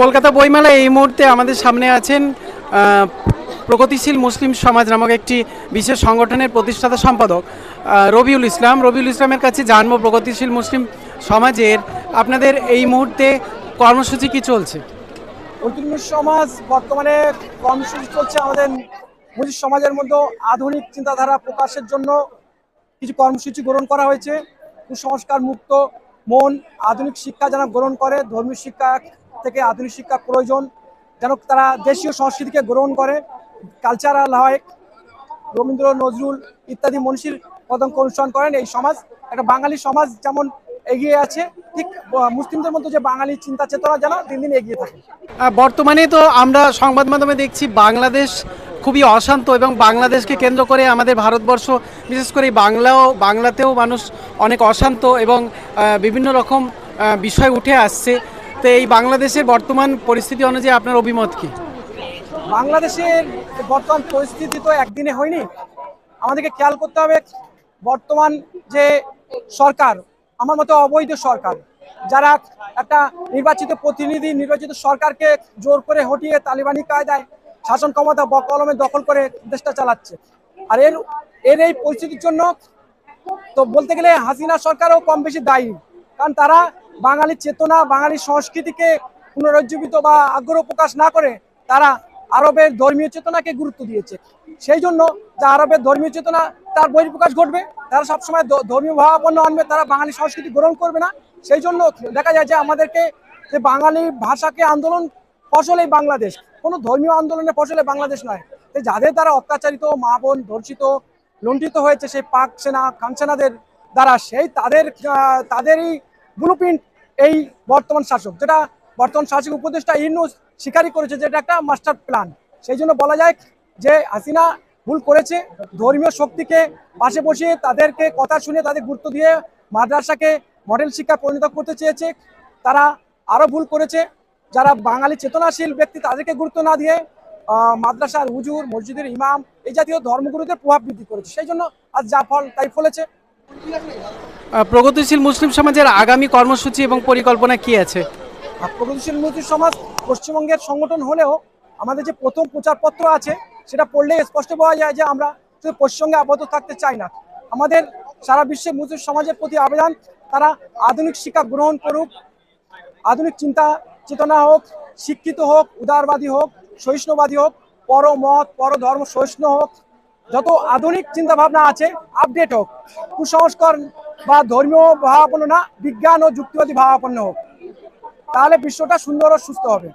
কলকাতা বইমেলা এই মুহূর্তে আমাদের সামনে আছেন প্রগতিশীল মুসলিম সমাজ নামক একটি বিশেষ সংগঠনের প্রতিষ্ঠাতা সম্পাদক রবিউল ইসলাম। রবিউল ইসলামের কাছে জানব প্রগতিশীল মুসলিম সমাজের আপনাদের এই মুহূর্তে কর্মসূচি কি চলছে? সমাজ বর্তমানে কর্মসূচি চলছে আমাদের মুজিব সমাজের মধ্যে আধুনিক চিন্তাধারা প্রকাশের জন্য কিছু কর্মসূচি গ্রহণ করা হয়েছে। কুসংস্কার মুক্ত মন, আধুনিক শিক্ষা যেন গ্রহণ করে, ধর্মীয় শিক্ষা থেকে আধুনিক শিক্ষা প্রয়োজন, যেন তারা দেশীয় সংস্কৃতিকে গ্রহণ করে। কালচারাল হয় রবীন্দ্র নজরুল ইত্যাদি মনীষীর পদঙ্ক অনুসরণ করেন এই সমাজ। একটা বাঙালি সমাজ যেমন এগিয়ে আছে, ঠিক মুসলিমদের মধ্যে যে বাঙালি চিন্তা চেতনা যেন দিন দিন এগিয়ে থাকে। বর্তমানে তো আমরা সংবাদ মাধ্যমে দেখছি বাংলাদেশ খুবই অশান্ত এবং বাংলাদেশকে কেন্দ্র করে আমাদের ভারতবর্ষ, বিশেষ করে বাংলাও, বাংলাতেও মানুষ অনেক অশান্ত এবং বিভিন্ন রকম বিষয় উঠে আসছে। তো এই বাংলাদেশের বর্তমান পরিস্থিতি অনুযায়ী আপনার অভিমত কি? বাংলাদেশের বর্তমান পরিস্থিতি তো একদিনে হয়নি। আমাদেরকে খেয়াল করতে হবে বর্তমান যে সরকার, আমার মতো অবৈধ সরকার, যারা একটা নির্বাচিত প্রতিনিধি, নির্বাচিত সরকারকে জোর করে হটিয়ে তালিবানি কায়দায় শাসন ক্ষমতা বকলমে দখল করে দেশটা চালাচ্ছে। আর এর এর এই পরিস্থিতির জন্য তো বলতে গেলে হাসিনা সরকারও কম বেশি দায়ী, কারণ তারা বাঙালি চেতনা, বাঙালি সংস্কৃতিকে পুনরুজ্জীবিত বা আগ্রহ প্রকাশ না করে তারা আরবের ধর্মীয় চেতনাকে গুরুত্ব দিয়েছে। সেই জন্য যে আরবের ধর্মীয় চেতনা, তার বহিঃপ্রকাশ ঘটবে। তারা সবসময় ধর্মীয় ভাবাপন্ন আনবে, তারা বাঙালি সংস্কৃতি গ্রহণ করবে না। সেই জন্য দেখা যায় যে আমাদেরকে যে বাঙালি ভাষাকে আন্দোলন ফসল বাংলাদেশ, কোনো ধর্মীয় আন্দোলনের ফসলে বাংলাদেশ নয়। তো যাদের দ্বারা অত্যাচারিত, মা বোন ধর্ষিত, লুণ্ঠিত হয়েছে সেই পাক সেনা, খান সেনাদের দ্বারা, সেই তাদের তাদেরই ব্লুপ্রিন্ট এই বর্তমান শাসক, যেটা বর্তমান শাসক উপদেষ্টা ইউনুস স্বীকারই করেছে যে এটা একটা মাস্টার প্ল্যান সেই জন্য বলা যায় যে হাসিনা ভুল করেছে, ধর্মীয় শক্তিকে পাশে বসিয়ে তাদেরকে কথা শুনে তাদের গুরুত্ব দিয়ে মাদ্রাসাকে মডেল শিক্ষা পরিণত করতে চেয়েছে। তারা আরও ভুল করেছে। যারা বাঙালি চেতনাশীল ব্যক্তি, তাদেরকে গুরুত্ব না দিয়ে মাদ্রাসার হুজুর, মসজিদের ইমাম এই জাতীয় ধর্মগুরুদের প্রভাব বৃদ্ধি করেছে। সেই জন্য আজ যা ফল তাই ফলেছে। প্রগতিশীল মুসলিম সমাজের আগামী কর্মসূচি এবং পরিকল্পনা কি আছে? প্রগতিশীল মুসলিম সমাজ পশ্চিমবঙ্গের সংগঠন হলেও আমাদের যে প্রথম প্রচারপত্র আছে, সেটা পড়লে স্পষ্ট পাওয়া যায় যে আমরা শুধু পশ্চিমবঙ্গে আবদ্ধ থাকতে চাই না। আমাদের সারা বিশ্বে মুসলিম সমাজের প্রতি আবেদন, তারা আধুনিক শিক্ষা গ্রহণ করুক, আধুনিক চিন্তা চেতনা হোক, শিক্ষিত হোক, উদারবাদী হোক, সহিষ্ণুবাদী হোক পর মত পর ধর্ম সহিষ্ণু হোক, যত আধুনিক চিন্তা ভাবনা আছে, আপডেট হোক। কুসংস্কার বা ধর্মীয় ভাবাপন্ন না, বিজ্ঞান ও যুক্তিবাদী ভাবাপন্ন হোক। তাহলে বিশ্বটা সুন্দর ও সুস্থ হবে।